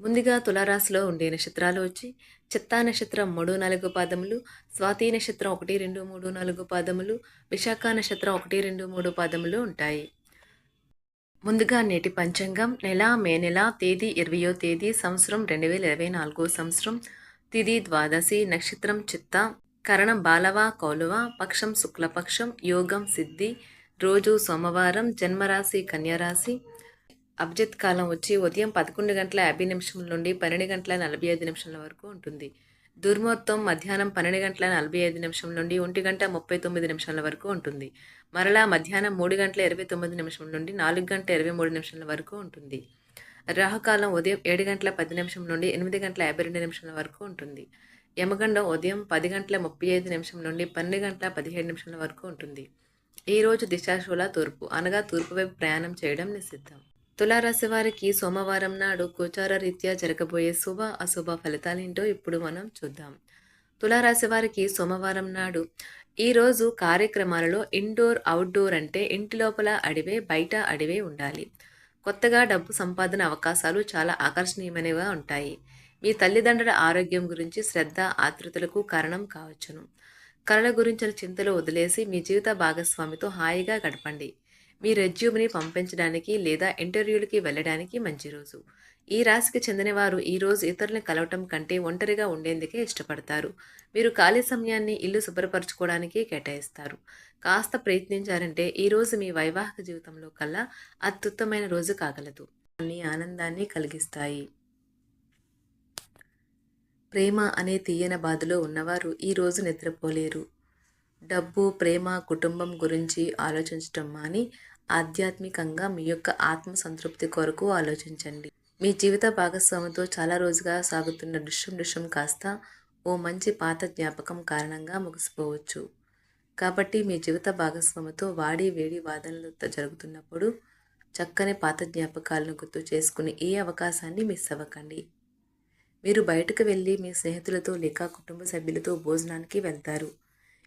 ముందుగా తులారాశిలో ఉండే నక్షత్రాలు వచ్చి చిత్తా నక్షత్రం మూడు నాలుగు పాదములు స్వాతి నక్షత్రం ఒకటి రెండు మూడు నాలుగు పాదములు విశాఖ నక్షత్రం ఒకటి రెండు మూడు పాదములు ఉంటాయి. ముందుగా నేటి పంచాంగం నెల మే నెల తేదీ ఇరవయో తేదీ సంవత్సరం రెండు వేల ఇరవై నాలుగో సంవత్సరం తిది ద్వాదశి నక్షత్రం చిత్త కరణం బాలవ కౌలవ పక్షం శుక్లపక్షం యోగం సిద్ధి రోజు సోమవారం జన్మరాశి కన్యరాశి అబ్జత్ కాలం వచ్చి ఉదయం పదకొండు గంటల యాభై నిమిషం నుండి పన్నెండు గంటల నలభై ఐదు నిమిషాల వరకు ఉంటుంది. దుర్మోత్తం మధ్యాహ్నం పన్నెండు గంటల నలభై ఐదు నిమిషం నుండి ఒంటి గంట ముప్పై తొమ్మిది నిమిషాల వరకు ఉంటుంది. మరలా మధ్యాహ్నం మూడు గంటల ఇరవై తొమ్మిది నిమిషం నుండి నాలుగు గంటల ఇరవై మూడు నిమిషాల వరకు ఉంటుంది. రాహుకాలం ఉదయం ఏడు గంటల పది నిమిషం నుండి ఎనిమిది గంటల యాభై రెండు నిమిషాల వరకు ఉంటుంది. యమగండం ఉదయం పది గంటల ముప్పై ఐదు నిమిషం నుండి పన్నెండు గంటల పదిహేడు నిమిషాల వరకు ఉంటుంది. ఈరోజు దిశాశువుల దిశాశూల తూర్పు అనగా తూర్పు వైపు ప్రయాణం చేయడం నిషిద్ధం. తులారాశి వారికి సోమవారం నాడు గోచార రీత్యా జరగబోయే శుభ అశుభ ఫలితాలేంటో ఇప్పుడు మనం చూద్దాం. తులారాశి వారికి సోమవారం నాడు ఈరోజు కార్యక్రమాలలో ఇండోర్ అవుట్డోర్ అంటే ఇంటి లోపల అడివే బయట అడివే ఉండాలి. కొత్తగా డబ్బు సంపాదన అవకాశాలు చాలా ఆకర్షణీయమైనవిగా ఉంటాయి. మీ తల్లిదండ్రుల ఆరోగ్యం గురించి శ్రద్ధ ఆతృతలకు కారణం కావచ్చును. కళల గురించిన చింతలు వదిలేసి మీ జీవిత భాగస్వామితో హాయిగా గడపండి. మీ రెజ్యూమ్ని పంపించడానికి లేదా ఇంటర్వ్యూలకి వెళ్ళడానికి మంచి రోజు. ఈ రాశికి చెందినవారు ఈరోజు ఇతరులను కలవటం కంటే ఒంటరిగా ఉండేందుకే ఇష్టపడతారు. మీరు ఖాళీ సమయాన్ని ఇల్లు శుభ్రపరచుకోవడానికి కేటాయిస్తారు. కాస్త ప్రయత్నించారంటే ఈరోజు మీ వైవాహిక జీవితంలో కల్లా అత్యుత్తమైన రోజు కాగలదు. అన్ని ఆనందాన్ని కలిగిస్తాయి. ప్రేమ అనే తీయన బాధలో ఉన్నవారు ఈరోజు నిద్రపోలేరు. డబ్బు ప్రేమ కుటుంబం గురించి ఆలోచించటం మాని ఆధ్యాత్మికంగా మీ యొక్క ఆత్మ సంతృప్తి కొరకు ఆలోచించండి. మీ జీవిత భాగస్వామితో చాలా రోజుగా సాగుతున్న దృశ్యం దృశ్యం కాస్త ఓ మంచి పాత జ్ఞాపకం కారణంగా ముగిసిపోవచ్చు. కాబట్టి మీ జీవిత భాగస్వామితో వాడి వేడి వాదనలు జరుగుతున్నప్పుడు చక్కని పాత జ్ఞాపకాలను గుర్తు చేసుకుని ఏ అవకాశాన్ని మిస్ అవ్వకండి. మీరు బయటకు వెళ్ళి మీ స్నేహితులతో లేక కుటుంబ సభ్యులతో భోజనానికి వెళ్తారు.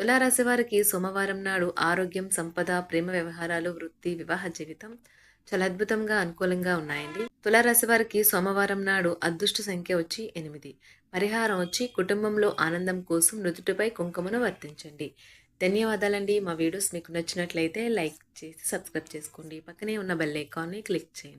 తులారాశి వారికి సోమవారం నాడు ఆరోగ్యం సంపద ప్రేమ వ్యవహారాలు వృత్తి వివాహ జీవితం చాలా అద్భుతంగా అనుకూలంగా ఉన్నాయండి. తులారాశి వారికి సోమవారం నాడు అదృష్ట సంఖ్య వచ్చి ఎనిమిది. పరిహారం వచ్చి కుటుంబంలో ఆనందం కోసం నుదుటిపై కుంకుమను వర్తించండి. ధన్యవాదాలండి. మా వీడియోస్ మీకు నచ్చినట్లయితే లైక్ చేసి సబ్స్క్రైబ్ చేసుకోండి. పక్కనే ఉన్న బెల్ ఐకాన్ని క్లిక్ చేయండి.